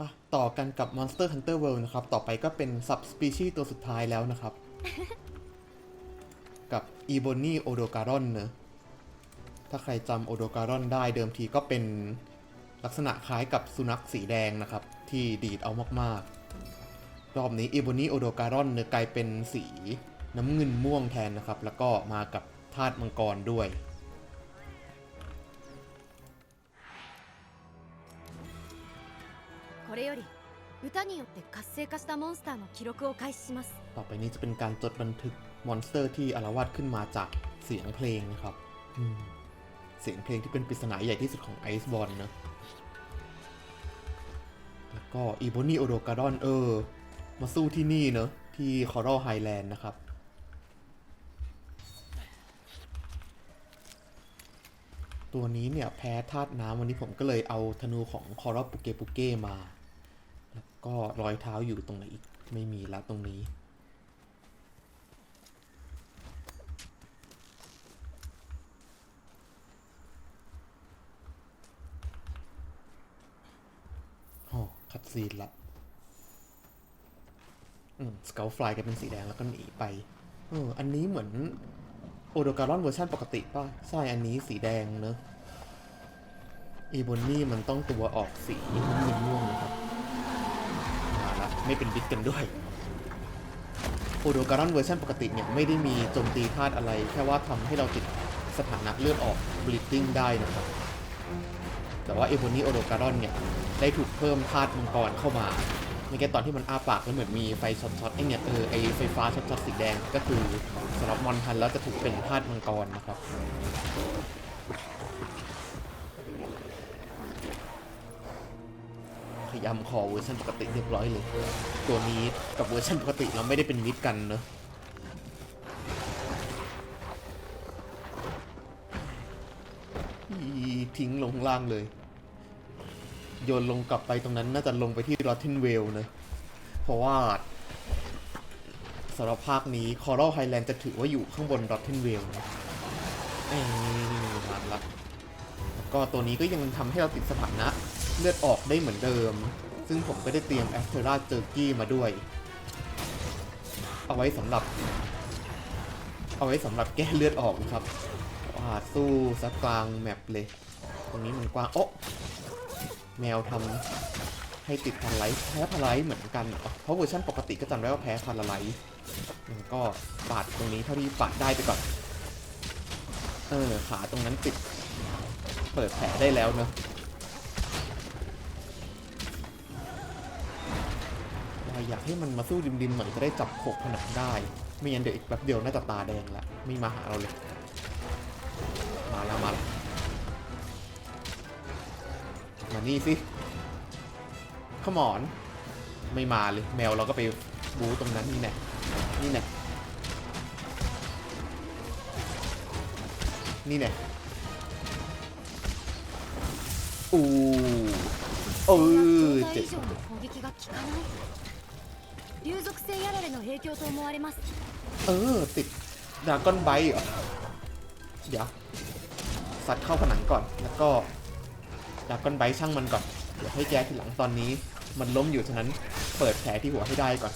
มาต่อกันกับ Monster Hunter World นะครับ ต่อไปก็เป็น Sub Species ตัวสุดท้ายแล้วนะครับ กับ Ebony Odogaron เนอะถ้าใครจำ Odogaron ได้เดิมทีก็เป็นลักษณะคล้ายกับสุนัขสีแดงนะครับ ที่ดีดเอามากๆ รอบนี้ Ebony Odogaron เนอะกลายเป็นสีน้ำเงินม่วงแทนนะครับ แล้วก็มากับธาตุมังกรด้วย 歌によって活性化したモンスターの記録を開始します ต่อไปนี้จะเป็นการจดบันทึกมอนสเตอร์ที่อารวาสขึ้นมาจากเสียงเพลงนะครับอืมเสียงเพลงที่เป็นปริศนาใหญ่ที่สุดของไอซ์บอลนะแล้วก็อีโบนีโอโดการอนเออ มาสู้ที่นี่เนอะที่คอรัลไฮแลนด์นะครับ ตัวนี้เนี่ยแพ้ธาตุน้ำวันนี้ผมก็เลยเอาธนูของคอรัลปุเกปุเก้มา แล้ว ก็รอยเท้าอยู่ตรงไหนอีก ไม่มีแล้วตรงนี้โอ้คัดซีนละอืมสเกลฟลายกันเป็นสีแดงแล้วก็หนีไปเอออันนี้เหมือนโอโดการอนเวอร์ชันปกติป่ะ ใช่ อันนี้สีแดงเนอะอีบอนนี่มันต้องตัวออกสีน้ำเงินม่วงนะครับ ไม่เป็นบิ๊กกันด้วยโอโดการอนเวอร์ชันปกติเนี่ย ไม่ได้มีโจมตีธาตุอะไร แค่ว่าทำให้เราติดสถานะเลือดออก bleeding ได้นะครับ แต่ว่าเอโบนีโอโดการอนเนี่ย ได้ถูกเพิ่มธาตุมังกรเข้ามาเมื่อกี้ตอนที่มันอ้าปากแล้วเหมือนมีไฟช็อตๆไอเนี่ยเออไอไฟฟ้าช็อตๆสีแดงก็คือสำหรับมอนทันแล้วจะถูกเป็นธาตุมังกรนะครับ ยามขอเวอร์ชันปกติเรียบร้อยเลย ตัวนี้กับเวอร์ชันปกติเราไม่ได้เป็นมิตรกันเนอะทิ้งลงล่างเลย โยนลงกลับไปตรงนั้นน่าจะลงไปที่รอท t นเวลนะ เพราะว่าสำหรับภาคนี้คอรัลไฮแลนด์จะถือว่าอยู่ข้างบนรอท t นเวลนะเอ้ยมาละแล้วก็ตัวนี้ก็ยังทำให้เราติดสถานะ เลือดออกได้เหมือนเดิม ซึ่งผมก็ได้เตรียมแอสเทราเจอร์กี้มาด้วย เอาไว้สำหรับ เอาไว้สำหรับแก้เลือดออกนะครับว่าสู้สักกลางแมปเลย ตรงนี้มันกว้างโอ๊ะแมวทำให้ติดพาราไลท์แพ้พาราไลท์เหมือนกัน เพราะเวอร์ชันปกติก็จำได้ว่าแพ้พาราไลท์มันก็ปาดตรงนี้เท่าที่ปาดได้ไปก่อนเออขาตรงนั้นติดเปิดแผลได้แล้วเนอะ อยากให้มันมาสู้ริมๆหน่อยจะได้จับโขกผนังได้ ไม่งั้นเดี๋ยวอีกแป๊บเดียวน่าจะตาแดงละไม่มาหาเราเลย มาแล้วมาแล้วมานี่สิขมอน ไม่มาเลย แมวเราก็ไปบูตรงนั้นนี่แน่นี่แน่นี่แน่อู้เออเจ็บ 以上の攻撃が効かない流属性やられの影響と思われます เออ ติดดราก้อนไบเหรอ เดี๋ยว สัตว์เข้าผนังก่อน แล้วก็ดราก้อนไบช่างมันก่อน เดี๋ยวให้แก้ทีหลังตอนนี้ มันล้มอยู่ฉะนั้นเปิดแผลที่หัวให้ได้ก่อน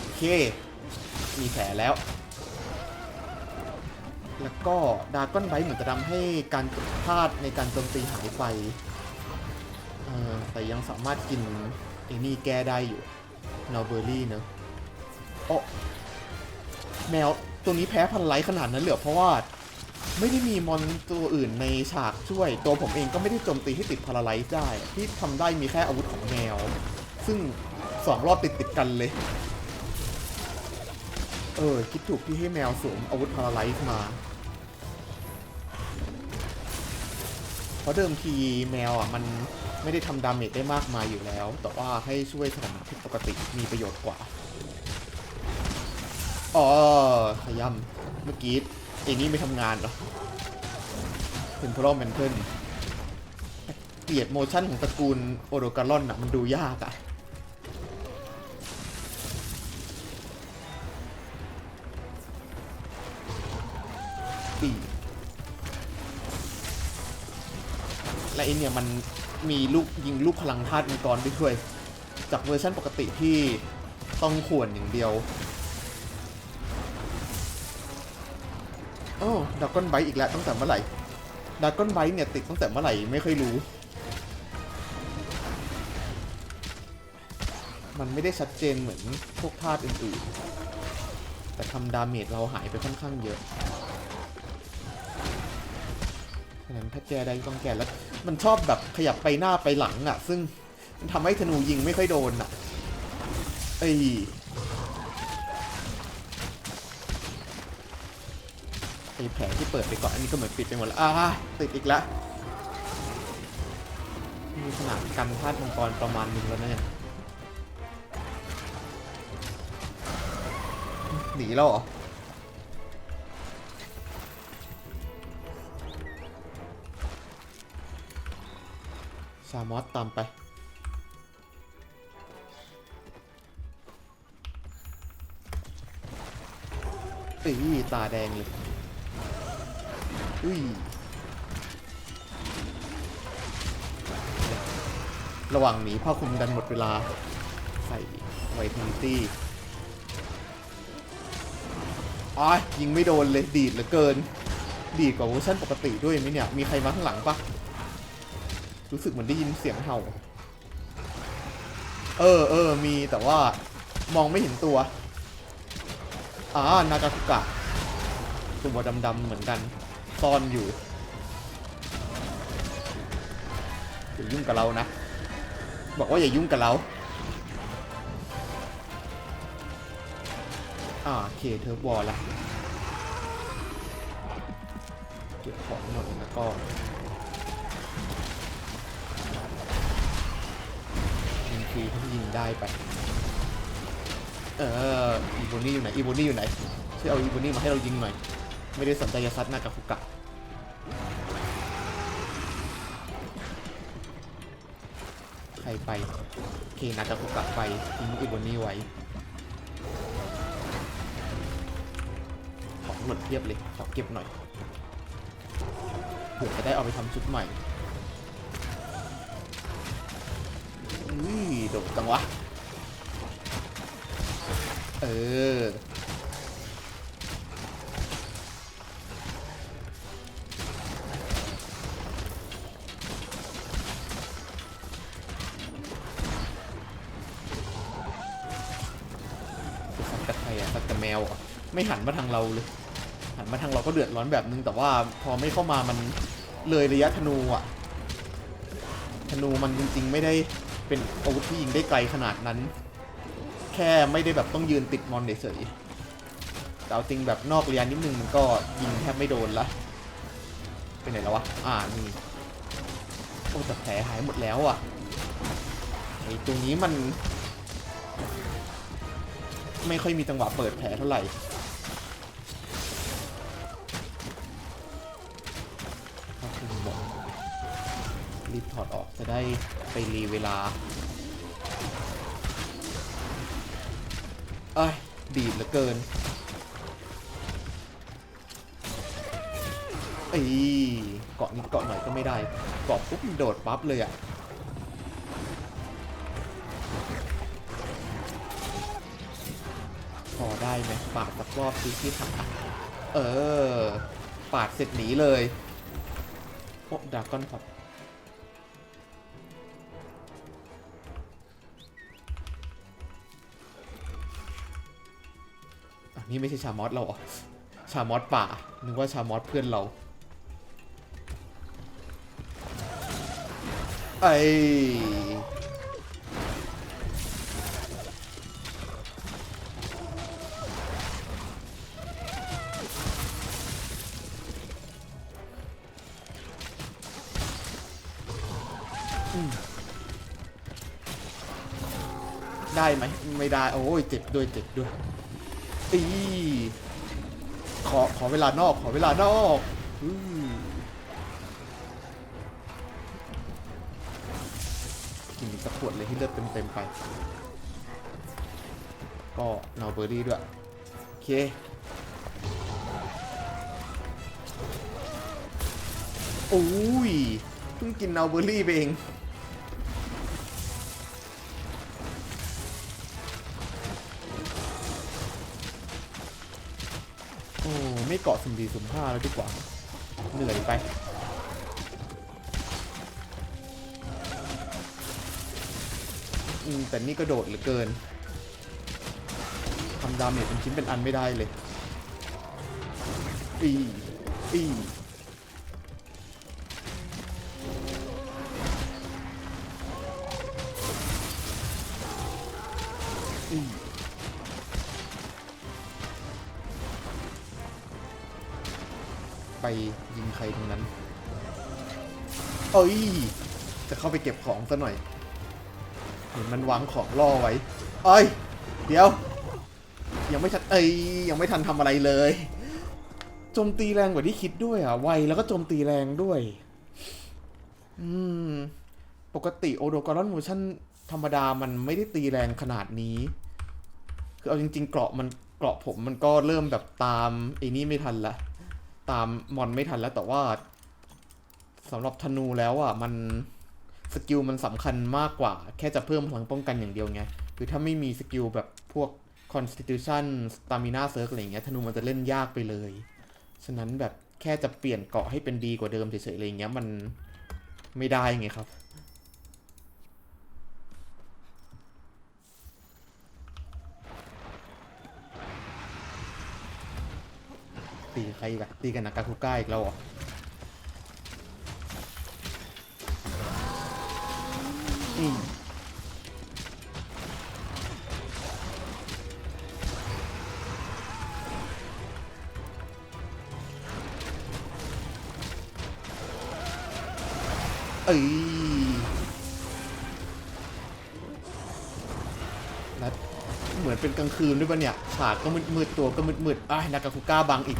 โอเค มีแผลแล้ว แล้วก็ดราก้อนไบเหมือนจะทำให้การกดพลาดในการโจมตีหายไปเออ แต่ยังสามารถกินไอ้นี่แก้ได้อยู่นอเบอร์รี่เนอะโอ้แมวตัวนี้แพ้พันไลท์ขนาดนั้นเหรอเพราะว่าไม่ได้มีมอนตัวอื่นในฉากช่วย ตัวผมเองก็ไม่ได้โจมตีให้ติดพาราไลท์ได้ ที่ทำได้มีแค่อาวุธของแมว ซึ่งสองรอบติดติดกันเลย เออ คิดถูกที่ให้แมวสวมอาวุธพาราไลท์มา เพราะเดิมทีแมวอะมัน ไม่ได้ทำดาเมจได้มากมายอยู่แล้ว แต่ว่าให้ช่วยสถานะผิดปกติมีประโยชน์กว่า อ๋อขยำเมื่อกี้ไอ้นี่ไม่ทำงานเหรอเป็นพรอมแมนเทิลเกลียดโมชั่นของตระกูลโอโดการอนอะมันดูยากอะปีและไอเนี่ยมัน มีลูกยิงลูกพลังธาตุมังกรได้ด้วย จากเวอร์ชันปกติที่ต้องขวนอย่างเดียวโอ้ดากอนไบอีกแล้วตั้งแต่เมื่อไหร่ดากอนไบเนี่ยติดตั้งแต่เมื่อไหร่ไม่ค่อยรู้ มันไม่ได้ชัดเจนเหมือนพวกธาตุอื่นๆ แต่ทำดาเมจเราหายไปค่อนข้างเยอะฉะนั้นถ้าแก้ได้ก็ต้องแก้แล้ว มันชอบแบบขยับไปหน้าไปหลังอะ ซึ่งมันทำให้ธนูยิงไม่ค่อยโดนอะไอ้ไอแผลที่เปิดไปก่อนอันนี้ก็เหมือนปิดไปหมดแล้วอ่าติดอีกแล้วมีขนาดกันธาตุมังกรประมาณหนึงแล้วนะเนี่ยหนีแล้วเหรอ ชามอสตามไปเอ้ยตาแดงเลย อุ้ย ระหว่างหนีผ้าคลุมดันหมดเวลา ใส่ไวท์นิตี้อ๋อยิงไม่โดนเลย ดีดเหลือเกิน ดีดกว่าเวอร์ชันปกติด้วยไหมเนี่ย มีใครมาข้างหลังปะ รู้สึกเหมือนได้ยินเสียงเห่า เออเออมีแต่ว่ามองไม่เห็นตัว อ่านากาคุกะตัวดำๆเหมือนกันซ่อนอยู่อย่ายุ่งกับเรานะ บอกว่าอย่ายุ่งกับเราอ่าโอเคเทอร์บอลละเก็บของหมดแล้วก็ ท่าที่ยิงได้ไป เอออีโบนี่อยู่ไหนอีโบนี่อยู่ไหนช่วยเอาอีโบนี่มาให้เรายิงหน่อย ไม่ได้สนใจจะซัดหน้ากับฟุกะใครไปโอเคนากาฟุกะไปทิ้งอีโบนี่ไว้ของหมดเพียบเลยขอเก็บหน่อยเผื่อจะได้เอาไปทำชุดใหม่ อุ้ยโดดจังวะ เออจะสักกับใครอะสักกับแมวเหรอไม่หันมาทางเราเลย หันมาทางเราก็เดือดร้อนแบบนึง แต่ว่าพอไม่เข้ามามันเลยระยะธนูอะธนูมันจริงๆไม่ได้ เป็นอาวุธที่ยิงได้ไกลขนาดนั้น แค่ไม่ได้แบบต้องยืนติดมอนเฉยๆแต่เอาจริงแบบนอกเระยะนิดนึงมันก็ยิงแทบไม่โดนละเป็นไหนแล้ววะ อ่านี่โอ้แต่แผลหายหมดแล้วอะไอตรงนี้มัน ไม่ค่อยมีจังหวะเปิดแผลเท่าไหร่รีบถอดออกจะได้ รีเวลา เอ้ย ดีดเหลือเกินอ้เกาะนิดเกาะหน่อยก็ไม่ได้เกาะปุ๊บโดดปั๊บเลยอะพอได้ไหมปาดสักรอบซิที่ขาเออ ปาดเสร็จหนีเลยโอ้ดากอนครับอัน นี้ไม่ใช่ชามอสเราหรอชามอสป่า นึกว่าชามอสเพื่อนเรา ไอ้ได้ไหมไม่ได้ โอ้ยเจ็บด้วยเจ็บด้วย อีขอขอเวลานอกขอเวลานอกอืกินสักขวดเลยให้เลือดเต็มๆไป ก็นอเบอร์รี่ด้วย โอเค โอ้ยเพิ่งกินเอาเบอร์รี่ไปเอง อ้ไม่เกาะสุ่มดีสุ่มห้าแล้วดีกว่า เหนื่อยไป อืม แต่นี่กระโดดเหลือเกินทำดาเมจเป็นชิ้นเป็นอันไม่ได้เลย อี อีอี ยิงใครตรงนั้น เอ้ย จะเข้าไปเก็บของซะหน่อย เห็นมันวางของล่อไว้ เอ้ย เดี๋ยว ยังไม่ทันเอ้ยยังไม่ทันทำอะไรเลย โจมตีแรงกว่าที่คิดด้วยอะ ไวแล้วก็โจมตีแรงด้วย อืม ปกติโอโดกรอนโมชั่นธรรมดามันไม่ได้ตีแรงขนาดนี้ คือเอาจริง ๆ เกราะมันเกราะผมมันก็เริ่มแบบตามไอ้นี่ไม่ทันละ ตามมอนไม่ทันแล้วแต่ว่าสำหรับธนูแล้วอะมันสกิลมันสำคัญมากกว่า แค่จะเพิ่มพลังป้องกันอย่างเดียวไงคือถ้าไม่มีสกิลแบบพวก constitution stamina surge อะไรเงี้ยธนูมันจะเล่นยากไปเลย ฉะนั้นแบบแค่จะเปลี่ยนเกาะให้เป็นดีกว่าเดิมเฉยๆอะไรเงี้ยมันไม่ได้ไงครับ ตีใครอีแบบตีกันนากาคุก้าอีกแล้วเหรออืมเอ้ยเหมือนเป็นกลางคืนด้วยปะเนี่ย ฉากก็มืดๆตัวก็มืดๆอ้ายนากาคุก้าบังอีก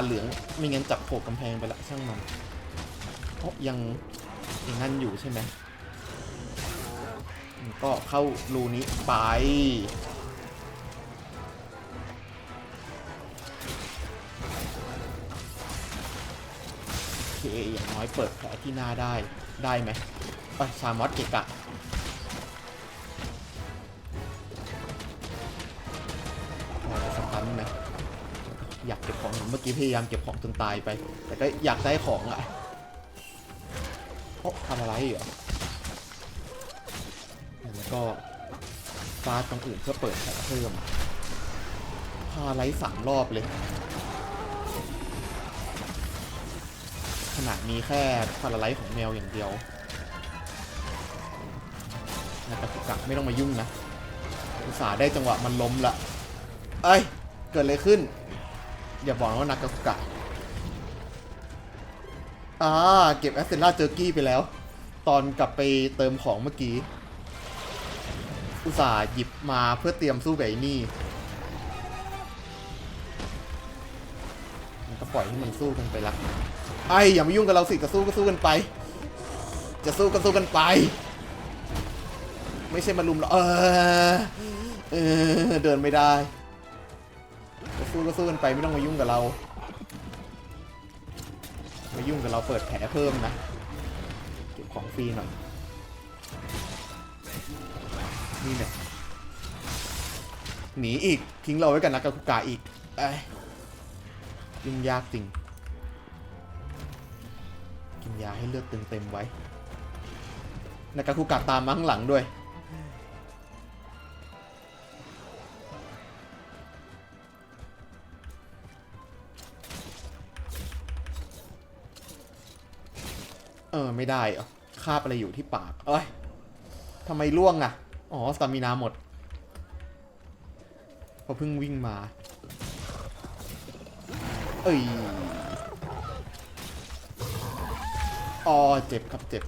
เห็นว่าเหลือง ไม่งั้นจับโขกกำแพงไปละช่างมันเพราะยังยังนั่นอยู่ใช่ไหมอืมก็เข้ารูนี้ไป โอเค อย่างน้อยเปิดแผลที่หน้าได้ ได้ไหมไปชามอสเกะกะ อยากเก็บของเมื่อกี้พยายามเก็บของจนตายไป แต่ก็อยากได้ของอะโอ้ทำอะไรเหรอแล้วก็ฟาดตรงอื่นเพื่อเปิดแผลเพิ่มพาไลท์สามรอบเลยขนาดมีแค่พาราไลท์ของแมวอย่างเดียวนาตาคุกะไม่ต้องมายุ่งนะอุตส่าห์ได้จังหวะมันล้มละ เอ้ย เกิดอะไรขึ้น อย่าบอกนะว่านากาคุกะอ่าเก็บแอสเซนล่าเจอกี้ไปแล้ว ตอนกลับไปเติมของเมื่อกี้ อุตส่าห์หยิบมาเพื่อเตรียมสู้กับไอ้นี่มันก็ปล่อยให้มันสู้กันไปละไอ้อย่ามายุ่งกับเราสิจะสู้ก็สู้กันไป จะสู้ก็สู้กันไป ไม่ใช่มาลุมเราเออเออเดินไม่ได้ สู้ก็สู้กันไปไม่ต้องมายุ่งกับเรา มายุ่งกับเราเปิดแผลเพิ่มนะ เก็บของฟรีหน่อย นี่เนี่ยหนีอีกทิ้งเราไว้กับนักกาคุกะอีกเอ้ยุ่งยากจริง กินยาให้เลือดเต็มเต็มๆไว้นากาคุกะตามมาข้างหลังด้วย ออไม่ได้เหรอคาบอะไรอยู่ที่ปาก เอ้ยทำไมล่วงอะ อ๋อสตามินาหมดเพราะเพิ่งวิ่งมา เอ้ยอ๋อเจ็บครับเจ็บ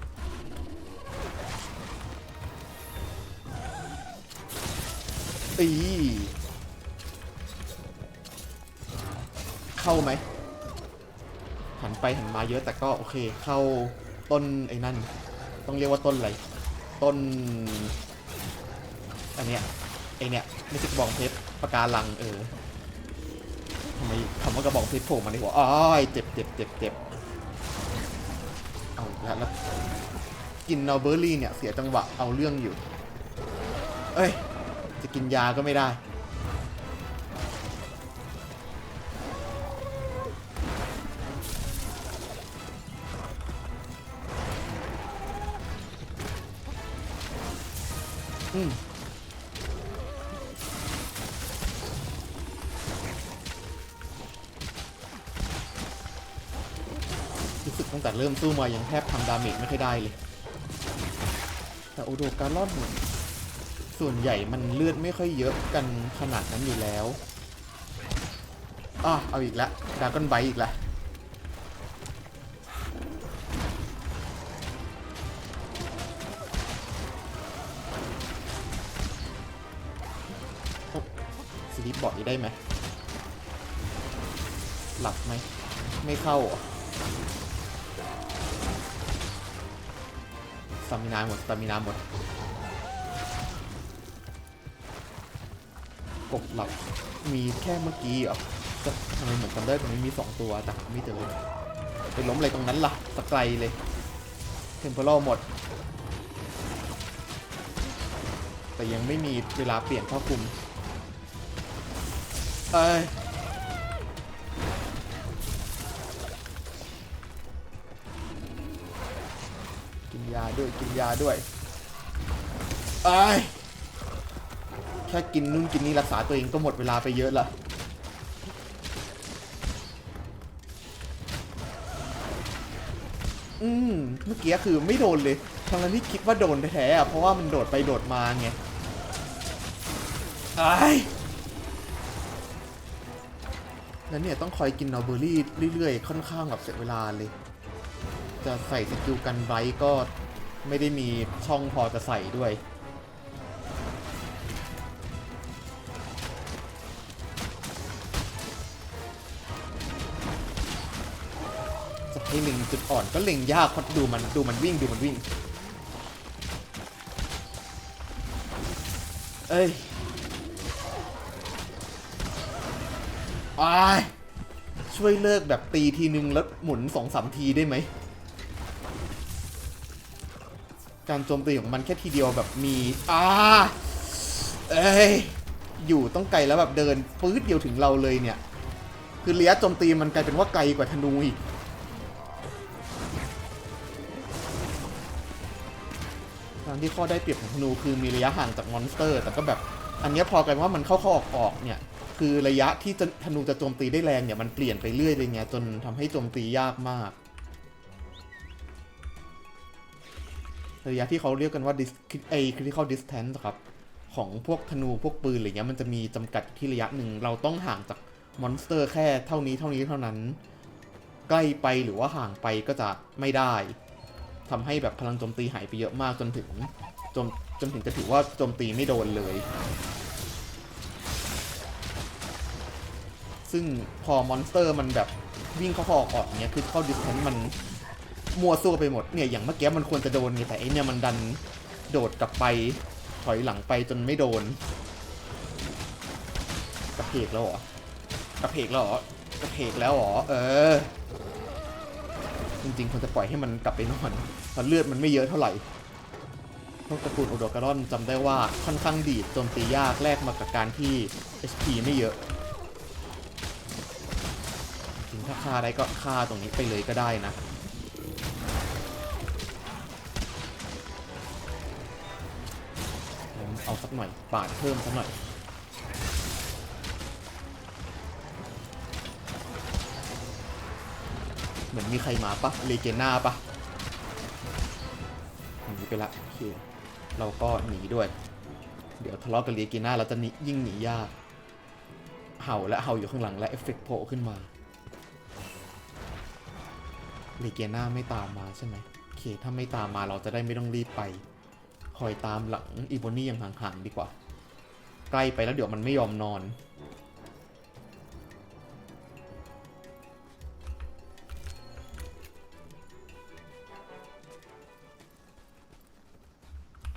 อีเข้าไหมหันไปหันมาเยอะแต่ก็โอเคเข้า ต้นไอ้นั่น ต้องเรียกว่าต้นอะไร ต้น อันเนี้ยไอเนี้ยไม่ใช่กระบอกเพชรปะการังเออทำไมคำว่ากระบอกเพชรโผล่มาในหัวอ้อยเจ็บเจ็บเจ็บเจ็บเอาแล้วแล้วกินนอเบอร์รี่เนี่ยเสียจังหวะเอาเรื่องอยู่ เอ้ย จะกินยาก็ไม่ได้ อืมรู้สึกตั้งแต่เริ่มสู้มายังแทบทำดาเมจไม่ค่อยได้เลย แต่โอโดการ่อนเนี่ยส่วนใหญ่มันเลือดไม่ค่อยเยอะกันขนาดนั้นอยู่แล้วอะเอาอีกแล้วดากอนไบอีกแล้วโอ๊ะ ได้ไหมหลับไหมไม่เข้าสตามินาหมดสตามินาหมดกบหลับมีแค่เมื่อกี้เหรอจะทำไมเหมือนจำได้ตรงนี้มีสองตัวแต่ไม่เจอเลยไปล้มอะไรตรงนั้นล่ะสไกลเลยเทมเพลหมด แต่ยังไม่มีเวลาเปลี่ยนผ้าคลุม เอ้ยกินยาด้วยกินยาด้วยไอ้ยแค่กินนู่นกินนี่รักษาตัวเองก็หมดเวลาไปเยอะละอืมเมื่อกี้คือไม่โดนเลยทั้งนั้นที่คิดว่าโดนแท้ๆอะเพราะว่ามันโดดไปโดดมาไงไอ้ แล้วเนี่ยต้องคอยกินนอเบอรี่เรื่อยๆ ค่อนข้างแบบเสียเวลาเลย จะใส่สกิลกันไว้ก็ไม่ได้มีช่องพอจะใส่ด้วย จะให้เล็งจุดอ่อนก็เล็งยากเพราะดูมันดูมันวิ่งดูมันวิ่ง เอ้ย อายช่วยเลิกแบบตีทีนึงแล้วหมุนสองสามทีได้ไหม การโจมตีของมันแค่ทีเดียวแบบมีอ่าเอ้ยอยู่ต้องไกลแล้วแบบเดินปื๊ดเดียวถึงเราเลยเนี่ย คือระยะโจมตีมันกลายเป็นว่าไกลกว่าธนูอีกทางที่ข้อได้เปรียบของธนูคือมีระยะห่างจากมอนสเตอร์ แต่ก็แบบอันนี้พอกลายเป็นว่ามันเข้าเข้าออกออกเนี่ย คือระยะที่จะธนูจะโจมตีได้แรงเนี่ยมันเปลี่ยนไปเรื่อยเลยไงจนทำให้โจมตียากมาก ระยะที่เขาเรียกกันว่า dis ไอ้ critical distance ครับ ของพวกธนูพวกปืนอะไรเงี้ยมันจะมีจำกัดที่ระยะหนึ่งเราต้องห่างจากมอนสเตอร์แค่เท่านี้เท่านี้เท่านั้น ใกล้ไปหรือว่าห่างไปก็จะไม่ได้ทำให้แบบพลังโจมตีหายไปเยอะมากจนถึงจนจนถึงจะถือว่าโจมตีไม่โดนเลย ซึ่งพอมอนสเตอร์มันแบบวิ่งเข้าออกออกเนี้ยคือเข้าดิสแทนมันมัวซั่วไปหมดเนี่ยอย่างเมื่อกี้มันควรจะโดนไงแต่ไอเนี่ยมันดันโดดกลับไปถอยหลังไปจนไม่โดน กระเพกแล้วหรอกระเพกแล้วหรอกระเพกแล้วหรอเออ จริงๆควรจะปล่อยให้มันกลับไปนอนเพราะเลือดมันไม่เยอะเท่าไหร่พวกตระกูลโอโดการอนจำได้ว่าค่อนข้างดีดโจมตียากแลกมากับการที่ HP ไม่เยอะ ถ้าฆ่าได้ก็ฆ่าตรงนี้ไปเลยก็ได้นะเอาสักหน่อยปาดเพิ่มสักหน่อยเหมือนมีใครมาปะเลเกน่าปะหนีไปละโอเคเราก็หนีด้วย เดี๋ยวทะเลาะกับเลเกน่าเราจะหนียิ่งหนียากเห่าและเห่าอยู่ข้างหลังและเอฟเฟกต์โผล่ขึ้นมา เลเกียนาไม่ตามมาใช่ไหมโอเค ถ้าไม่ตามมาเราจะได้ไม่ต้องรีบไป คอยตามหลังอีโบนี่อย่างห่างๆดีกว่า ใกล้ไปแล้วเดี๋ยวมันไม่ยอมนอน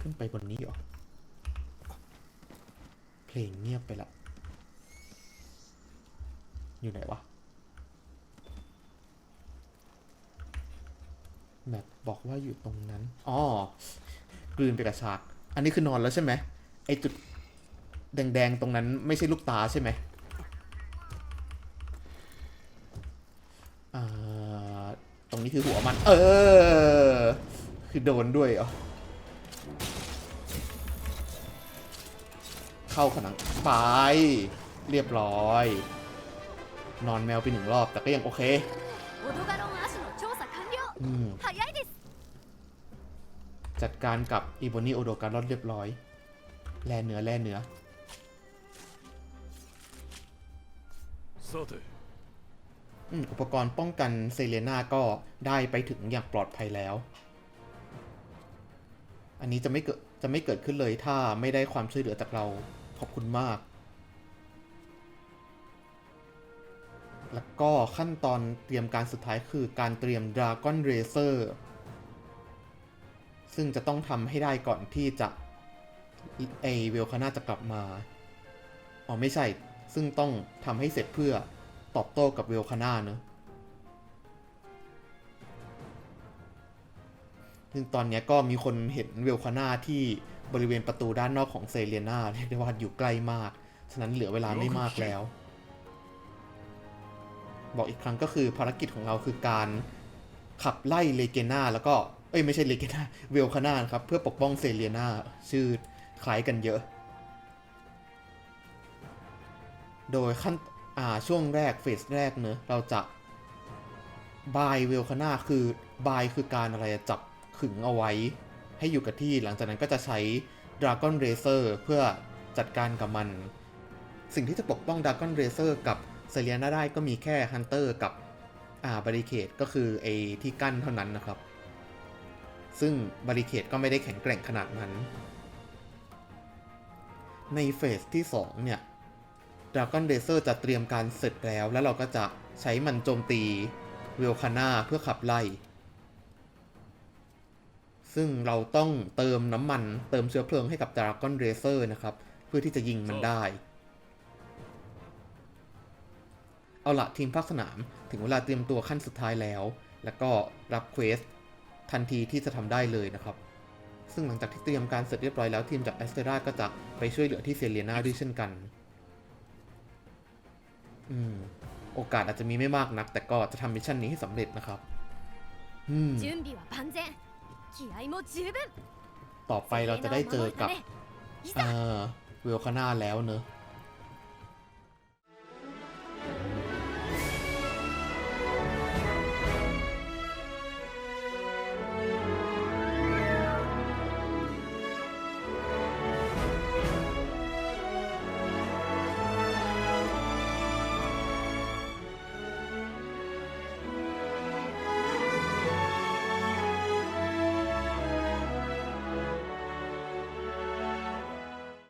ขึ้นไปบนนี้เหรอ เพลงเงียบไปละ อยู่ไหนวะ ว่าอยู่ตรงนั้น อ๋อกลืนไปกับฉาก อันนี้คือนอนแล้วใช่ไหมไอจุดแดงๆตรงนั้นไม่ใช่ลูกตาใช่ไหมอ่าตรงนี้คือหัวมัน เออ คือโดนด้วยเหรอ เข้าผนังไป เรียบร้อย นอนแมวไปหนึ่งรอบแต่ก็ยังโอเค อืม จัดการกับอีโบนีโอโดการอดเรียบร้อย แล่เนื้อแล่เนื้อさてอืมอุปกรณ์ป้องกันเซเลนาก็ได้ไปถึงอย่างปลอดภัยแล้ว อันนี้จะไม่เกิดจะไม่เกิดขึ้นเลยถ้าไม่ได้ความช่วยเหลือจากเรา ขอบคุณมาก แล้วก็ขั้นตอนเตรียมการสุดท้ายคือการเตรียมดราก้อนเรเซึ่งจะต้องทำให้ได้ก่อนที่จะไอเวลคาน่าจะกลับมา อ๋อไม่ใช่ ซึ่งต้องทำให้เสร็จเพื่อตอบโต้กับเวลคาน่าเนอะซึ่งตอนนี้ก็มีคนเห็นเวลคาน่าที่บริเวณประตูด้านนอกของเซเลียนาเรียกได้ว่าอยู่ใกล้มาก ฉะนั้นเหลือเวลาไม่มากแล้ว บอกอีกครั้งก็คือภารกิจของเราคือการขับไล่เลเกนาแล้วก็ อ้ยไม่ใช่เลเกนาเวลคาน่าครับ เพื่อปกป้องเซเลียนาชื่อคล้ายกันเยอะ โดยขั้นอ่าช่วงแรกเฟสแรกเนอะเราจะบายเวลคาน่าคือบายคือการอะไรจับขึงเอาไว้ ให้อยู่กับที่หลังจากนั้นก็จะใช้ดราก้อนเรเซอร์เพื่อจัดการกับมัน สิ่งที่จะปกป้องดราก้อนเรเซอร์กับเซเลียนาได้ก็มีแค่ฮันเตอร์กับอ่าบริเคดก็คือไอที่กั้นเท่านั้นนะครับ ซึ่งบาริเคดก็ไม่ได้แข็งแกร่งขนาดนั้น ในเฟสที่ 2 เนี่ยดราก้อนเดเซอร์จะเตรียมการเสร็จแล้ว แล้วเราก็จะใช้มันโจมตีเวลคาน่าเพื่อขับไล่ ซึ่งเราต้องเติมน้ำมันเติมเชื้อเพลิงให้กับดราก้อนเรเซอร์นะครับ เพื่อที่จะยิงมันได้ เอาละทีมภาคสนามถึงเวลาเตรียมตัวขั้นสุดท้ายแล้ว แล้วก็รับเควส ทันทีที่จะทำได้เลยนะครับ ซึ่งหลังจากที่เตรียมการเสร็จเรียบร้อยแล้วทีมจากแอสเตราก็จะไปช่วยเหลือที่เซเลนาด้วยเช่นกัน อืม โอกาสอาจจะมีไม่มากนัก แต่ก็จะทำมิชชั่นนี้ให้สำเร็จนะครับ อืมต่อไปเราจะได้เจอกับเอ่อเวลคาน่าแล้วเนอะ